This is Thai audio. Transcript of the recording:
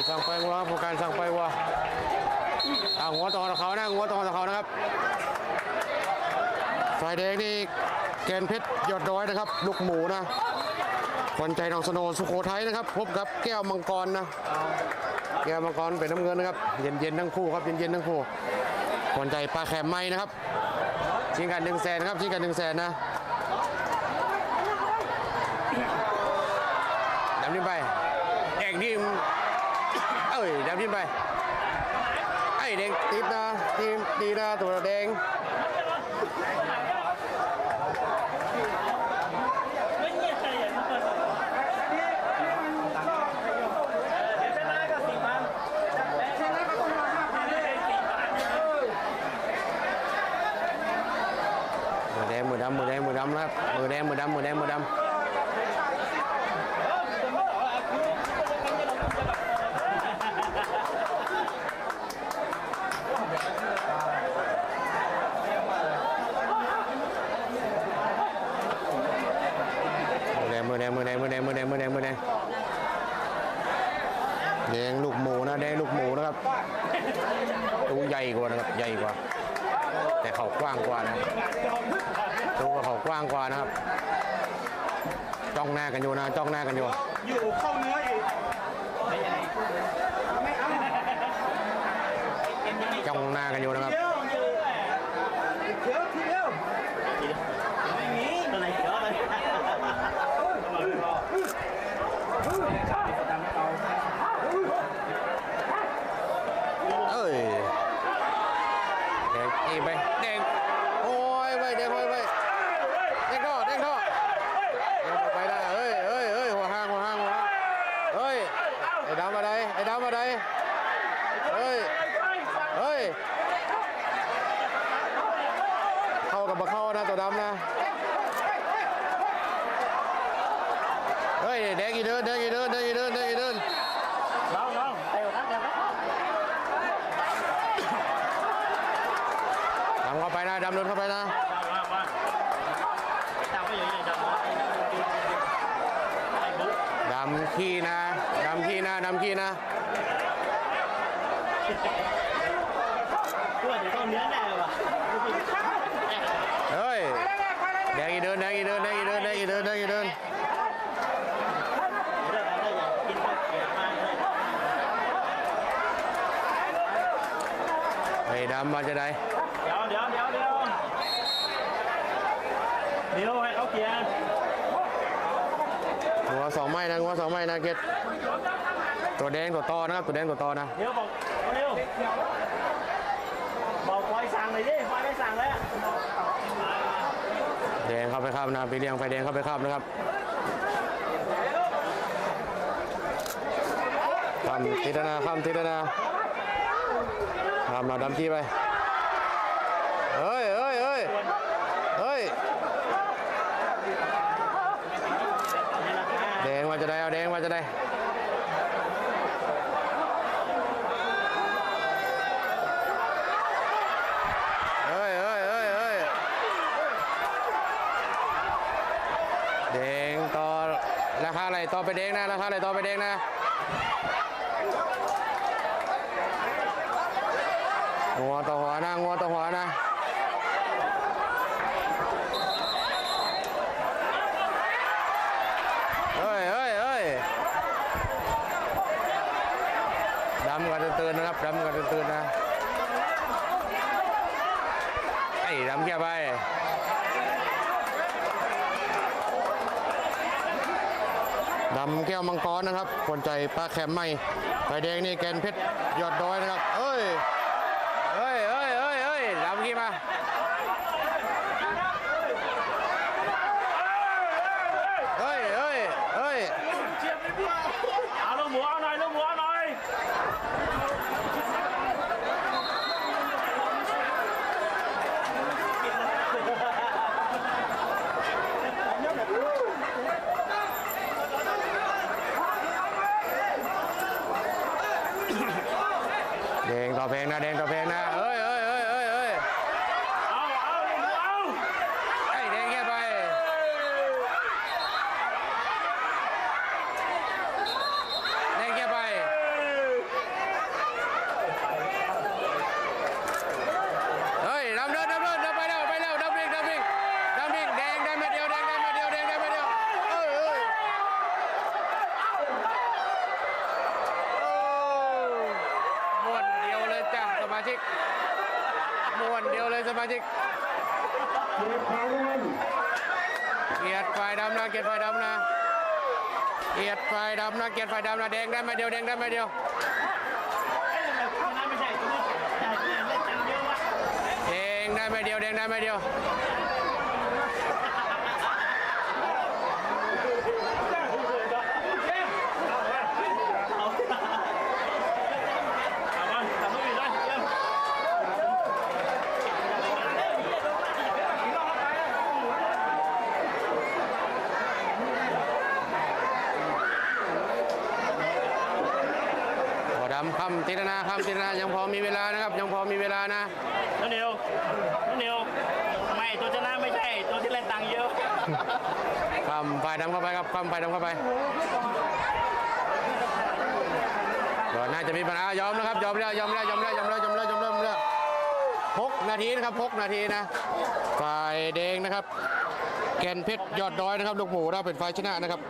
การสั่งไปวัวผู้การสั่งไปวัวอ่าหัวตอนเขานะหัวตอนเขานะครับฝ่ายแดงนี่แกนเพชรยอดร้อยนะครับ ลูกหมูนะคนใจน้องสโนสุโขทัยนะครับ พบกับแก้วมังกรนะ แก้วมังกรเป็นน้ำเงินนะครับ เย็นๆทั้งคู่ครับเย็นๆทั้งคู่คนใจปลาแคมไม้นะครับชิงกันหนึ่งแสนครับชิงกันหนึ่งแสนนะดำนิ้ไปแดงนิ่ อ้ยดำนิ่มไปไอ้แดงติดนะทีมดีนะตัวแดงมือดำมือแดงมือดำนะครับมือแดงมือดำมือแดงมือดำ มือแดงมือแดงมือแดงมือแดงมือแดงมือแดงมือแดงแดงลูกหมูนะแดงลูกหมูนะครับตัวใหญ่กว่านะครับใหญ่กว่า แต่เขากว้างกว่านะตัวเขากว้างกว่านะครับจ้องหน้ากันอยู่นะจ้องหน้ากันอยู่อยู่เข้าเนื้ออีกจ้องหน้ากันอยู่นะครับ เดี๋ยวเดี๋ยวทีเดียว อะไรเขียวอะไร เอ้ ยเด็กอีไปเด็กโอ้ยไปเด็กโอ้ยไปเด็กท่อเด็กท่อเด็กไปได้เฮ้ยเฮ้ยเฮ้ยหัวห้างหัวห้างหัวห้างเฮ้ยไอ้ดำมาได้ไอ้ดำมาได้เฮ้ยเฮ้ยเข้ากับมาเข้านะตัวดำนะเฮ้ยเด็กอีเดินเด็กอีเดินเด็กอีเดินเด็กอีเดิน น้องน้องไปกับนักเรียนครับ ดำเข้าไปนะดำเดินเข้าไปนะดำขี้นะดำขี้นะดำขี้นะเพื่อนต้องเนื้อแน่ว่ะเฮ้ยแดงอีเดินแดงอีเดินแดงอีเดินแดงอีเดินแดงอีเดินไอ้ดำมาจะได้ เดี๋ยวเดี๋ยวเดี๋ยวเดี๋ยวเดี๋ยวให้เขาเกียร์หัวสองไม้นะหัวสองไม้นะเกตตัวแดงตัวตอนะครับตัวแดงตัวตอนะเดี๋ยวบอกเร็วบอกปล่อยสั่งเลยดิปล่อยไม่สั่งแล้วแดงเข้าไปข้ามนะไปเลี้ยงไฟแดงเข้าไปข้ามนะครับข้ามทิศนะข้ามทิศนะข้ามมาดำที่ไป เฮ้ยเฮ้ยเฮ้ยเฮ้ยแดงมาจะได้เอาแดงมาจะได้เฮ้ยเฮ้ยเฮ้ยเฮ้ยแดงต่อราคาอะไรต่อไปแดงนะราคาอะไรต่อไปแดงนะงัวต่อหัวนะงัวต่อหัวนะเฮ้ยเฮ้ยเฮ้ยดำกั นะครับดำกันตื่นๆนะไอ้ดำแค่ไปดำแก้วมังกรนะครับคนใจปลาแคมไม่ไฟแดงนี่แกนเพชรยอดดอยนะครับ เอ้ย เอ้ยเอ้ยเอ้ยเอ้ยดำกี่มา เฮ้ยเฮ้ยเฮ้ย เอาลูกหมูเอาหน่อยลูกหมูเอาหน่อย แพงนะแดงต่อแพงนะเอ้ยเอ้ยเอ้ยเอ้ยเอ้ย เอาเอาลูกหมูเอา ไอ้แดงแค่ไป แดงแค่ไป วันเดียวเลยสมาชิกเกียรติฝ่ายดำนะเกียรติฝ่ายดำนะเกียรติฝ่ายดำนะเกียรติฝ่ายดำนะแดงได้ไหมเดียวแดงได้ไหมเดียวไม่ใช่ตัวนี้แต่เล่นจังเยอะวะแดงได้ไหมเดียวแดงได้ไหมเดียว เอาวะทำไม่ได้เยี่ยม ขอดำคำติรนาคำติรนายังพอมีเวลานะครับ ยังพอมีเวลานะน้องนิวน้องนิวทำไมตัวชนะไม่ใช่ตัวที่เล่นตังค์เยอะคำฝ่ายดำเข้าไปครับคำฝ่ายดำเข้าไปก็น่าจะมีปัญหายอมนะครับยอมแล้วยอมแล้วยอมแล้วยอมแล้วยอมแล้วยอมแล้วยอมแล้วหกนาทีนะครับหกนาทีนะฝ่ายแดงนะครับ แกนเพชรยอดดอยนะครับลูกหมูเราเป็นฝ่ายชนะนะครับ